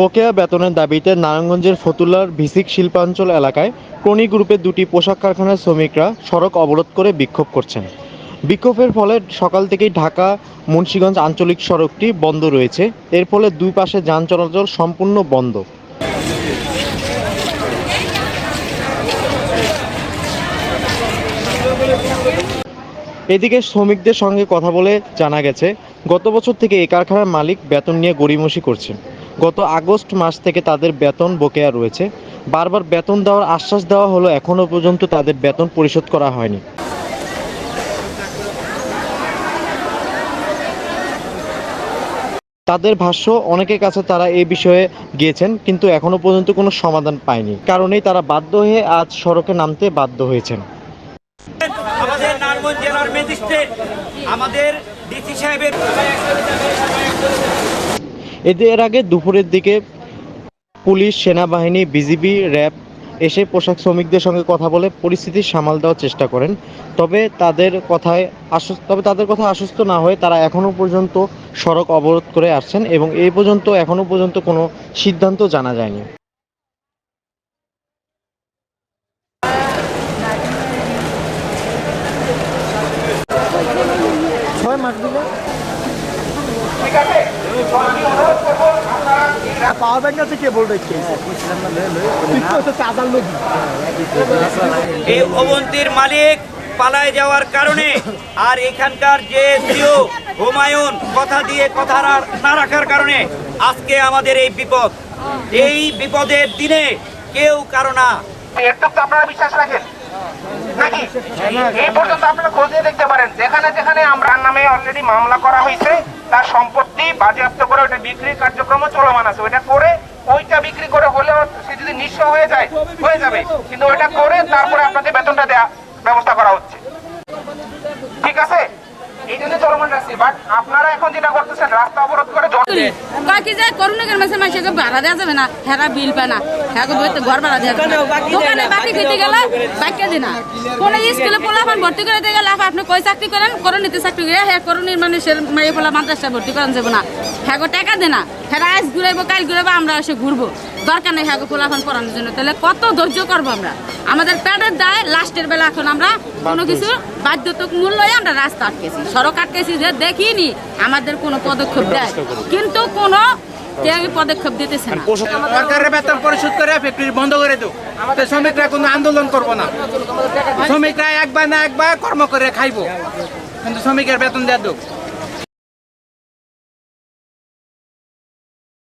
বকেয়া বেতনের দাবিতে নারায়ণগঞ্জের ফতুল্লার ভিসিক শিল্পাঞ্চল এলাকায় ক্রনি গ্রুপের দুটি পোশাক কারখানার শ্রমিকরা সড়ক অবরোধ করে বিক্ষোভ করছেন। বিক্ষোভের ফলে সকাল থেকেই ঢাকা, মুন্সীগঞ্জ আঞ্চলিক সড়কটি বন্ধ রয়েছে। এর ফলে দুই পাশে যান চলাচল সম্পূর্ণ বন্ধ। এদিকে শ্রমিকদের সঙ্গে কথা বলে জানা গেছে, গত বছর থেকে এই কারখানার মালিক বেতন নিয়ে গড়িমসি করছেন। গত আগস্ট মাস থেকে তাদের বেতন বকেয়া রয়েছে। বারবার বেতন দেওয়ার আশ্বাস দেওয়া হলো এখনও পর্যন্ত তাদের বেতন পরিশোধ করা হয়নি। তাদের ভাষ্য, অনেকের কাছে তারা এই বিষয়ে গিয়েছেন, কিন্তু এখনও পর্যন্ত কোনো সমাধান পায়নি। কারণেই তারা বাধ্য হয়ে আজ সড়কে নামতে বাধ্য হয়েছেন। আমাদের ডিসি সাহেবের এদের আগে দুপুরের দিকে পুলিশ, সেনাবাহিনী, বিজিবি, র্যাব এসে পোশাক শ্রমিকদের সঙ্গে কথা বলে পরিস্থিতি সামাল দেওয়ার চেষ্টা করেন। তবে তাদের কথায় আশ্বস্ত তবে তাদের কথা আশ্বস্ত না হয়ে তারা এখনও পর্যন্ত সড়ক অবরোধ করে আসছেন এবং এই পর্যন্ত, এখনও পর্যন্ত কোনো সিদ্ধান্ত জানা যায়নি। ছয় মাস দিলে? পাওয়ার ব্যাংক আছে তুই চাঁদার লোক। এই অবন্তির মালিক পালায় যাওয়ার কারণে আর এখানকার যে সিও হুমায়ুন কথা দিয়ে কথা না রাখার কারণে আজকে আমাদের এই বিপদ। এই বিপদের দিনে কেউ কারও না। একটু আপনারা বিশ্বাস রাখেন। নাকি? এই পর্যন্ত আপনারা খোঁজ দেখতে পারেন। যেখানে যেখানে আমরা নামে অলরেডি মামলা করা হয়েছে, তার সম্পত্তি বাজেয়াপ্ত করে ওটা বিক্রির কার্যক্রম চলমান আছে। ওইটা করে, ওইটা বিক্রি করে হলেও সে যদি নিঃস্ব হয়ে যায়, হয়ে যাবে। কিন্তু ওইটা করে তারপরে আপনাদের বেতনটা দেওয়া ব্যবস্থা করা হচ্ছে। ঠিক আছে? এই জন্য চলমান রাখছি বাট আপনারা এখন যেটা করতেছেন রাস্তা অবরোধ করে বাকি যায় করুণাকের মাসে মাসে ভাড়া দেওয়া যাবে না হেরা বিল পায় না হ্যাঁ দৈত্য ঘর ভাড়া দেওয়া যাবে দোকানে বাকি দিতে গেলে বাকি দিনা। কোনো স্কুলে পোলাপান ভর্তি করে দিয়ে গেলে আপনি কই চাকরি করেন? করণীতে চাকরি করে হ্যাঁ করণীর মানুষের মাইয়ে পোলা মাদ্রাসা ভর্তি করেন যাব না। হ্যাঁ গো টাকা দে না হ্যাঁ আজ ঘুরাইবো কাল ঘুরাইবো আমরা এসে ঘুরবো। দরকার নেই হ্যাঁ পোলাপান পড়ানোর জন্য। তাহলে কত ধৈর্য করব আমরা? আমাদের পেটের দায় লাস্টের বেলা এখন আমরা কোনো কিছু বাধ্যতামূলক মূল্যই আমরা রাস্তা আটকেছি। সড়ক আটকেছি যে দেখিনি আমাদের কোনো পদক্ষেপ দেয়। কিন্তু কোনো কেউ পদক্ষেপ দিতেছে না। সরকারের বেতন পরিশোধ করে ফ্যাক্টরি বন্ধ করে দেব তো শ্রমিকরা কোনো আন্দোলন করব না। শ্রমিকরা একবার না একবার কর্ম করে খাইবো। কিন্তু শ্রমিকের বেতন দেওয়া দেব